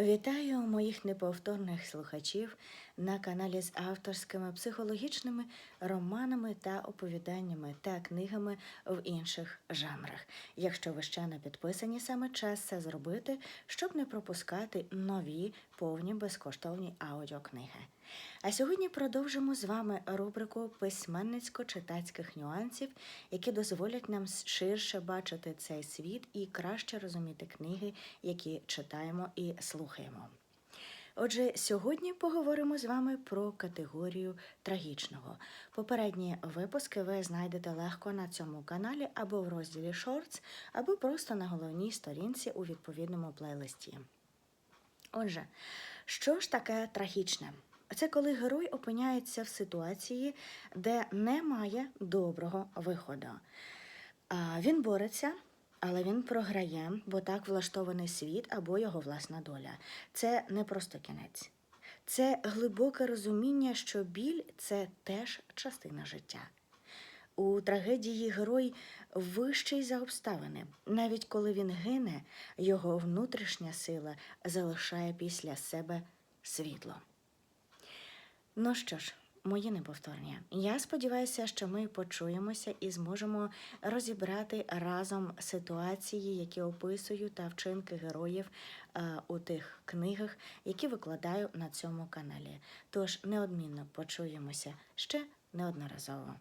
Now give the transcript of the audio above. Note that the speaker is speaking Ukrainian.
Вітаю моїх неповторних слухачів на каналі з авторськими психологічними романами та оповіданнями та книгами в інших жанрах. Якщо ви ще не підписані, саме час це зробити, щоб не пропускати нові повні безкоштовні аудіокниги. А сьогодні продовжимо з вами рубрику письменницько-читацьких нюансів, які дозволять нам ширше бачити цей світ і краще розуміти книги, які читаємо і слухаємо. Отже, сьогодні поговоримо з вами про категорію трагічного. Попередні випуски ви знайдете легко на цьому каналі або в розділі Shorts, або просто на головній сторінці у відповідному плейлисті. Отже, що ж таке трагічне? Це коли герой опиняється в ситуації, де немає доброго виходу. Він бореться, але він програє, бо так влаштований світ або його власна доля. Це не просто кінець. Це глибоке розуміння, що біль це теж частина життя. У трагедії герой вищий за обставини. Навіть коли він гине, його внутрішня сила залишає після себе світло. Ну що ж, мої неповторні. Я сподіваюся, що ми почуємося і зможемо розібрати разом ситуації, які описую та вчинки героїв е, у тих книгах, які викладаю на цьому каналі. Тож неодмінно почуємося ще неодноразово.